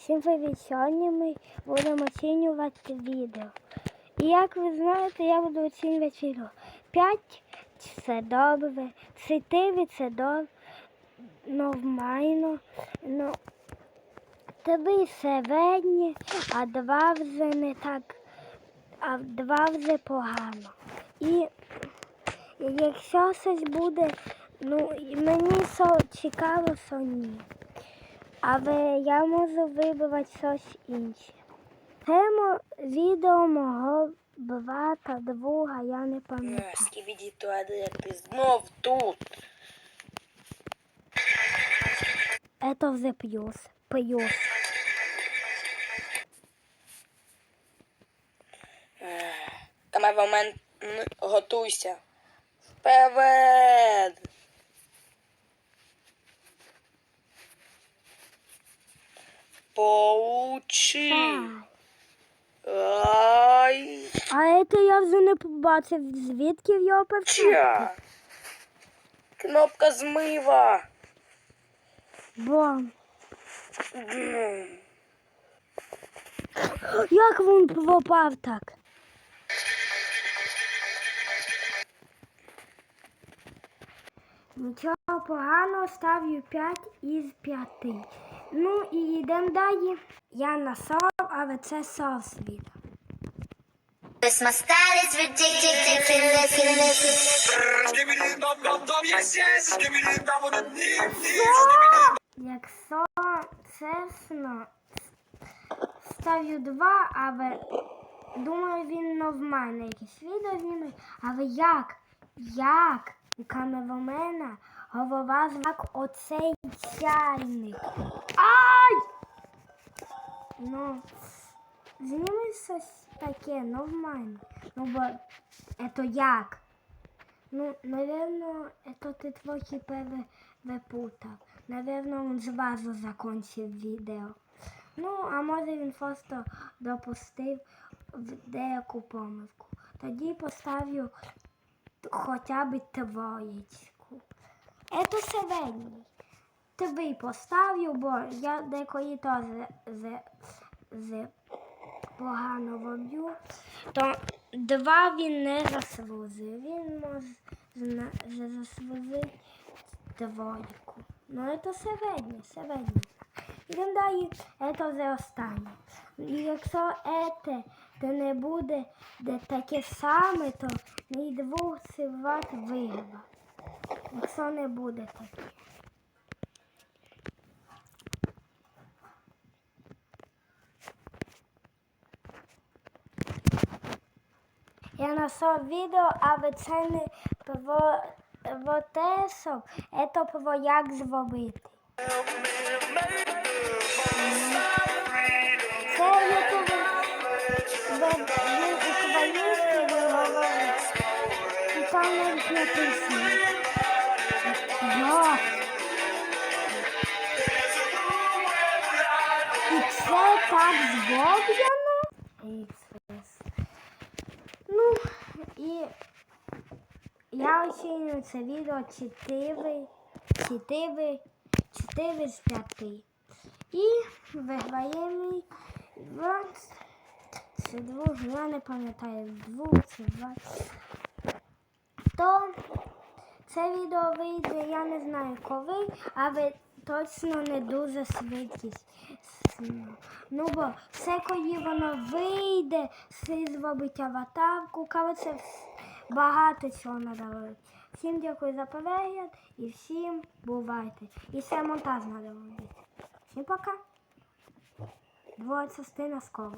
Всім привіт! Сьогодні ми будемо оцінювати відео. І як ви знаєте, я буду оцінювати відео. 5 це добре, 4 це добре, нормально, ну, 3 середні, а 2 вже не так, а 2 вже погано. І якщо щось буде, ну, мені цікаво, що ні. Але я можу вибрати щось інше. Це мо- відео мого брата, друга, я не пам'ятаю. Скібіді туалет, ти знов тут. Це вже плюс. Плюс. Камерамен, готуйся. Вперед! Поучи. Ай. А це я вже не побачив, звідки в його перчатки. Кнопка змива. Бо як він попав так? Нічого поганого, ставлю 5 із 5. Ну і йдемо далі. Я на сов, але це сов світ. My style is ridiculous, ridiculous. Якщо чесно, ставлю 2, але думаю, він нормально якесь відео зніме. Але як? Як у камеромена голова як оцей чайник? Ай! Ну, зніми щось таке нормально. Ну, бо это як? Ну, наверное, это ты трохи перепутав. Наверно, він зразу закончив відео. Ну, а може він просто допустив в деяку помилку. Тоді поставлю хоча б троєчку. Это середній. Тобі поставлю, бо я декої теж з, з погано роблю, то два він не заслужив. Він може за- заслужити двойку. Ну, це середнє, середнє. Ідемо далі, це вже останнє. І якщо це то не буде де таке саме, то мій двох сиват виграв. Якщо не буде таке. Я знайшов відео, але це не те, що це як зробити. Там навіть написано. Як? І це так зроблено? Ну, і я оцінюю це відео 4, 4, 4 з 5. І виграє мій Іванс. Це двох, я не пам'ятаю, двох чи два. То це відео вийде, я не знаю коли, але точно не дуже швидкість. Ну бо все, коли воно вийде, все зробить аватарку. Коротше, багато чого треба. Всім дякую за перегляд і всім бувайте. І все монтаж треба. Всім пока. Друга частина скоро.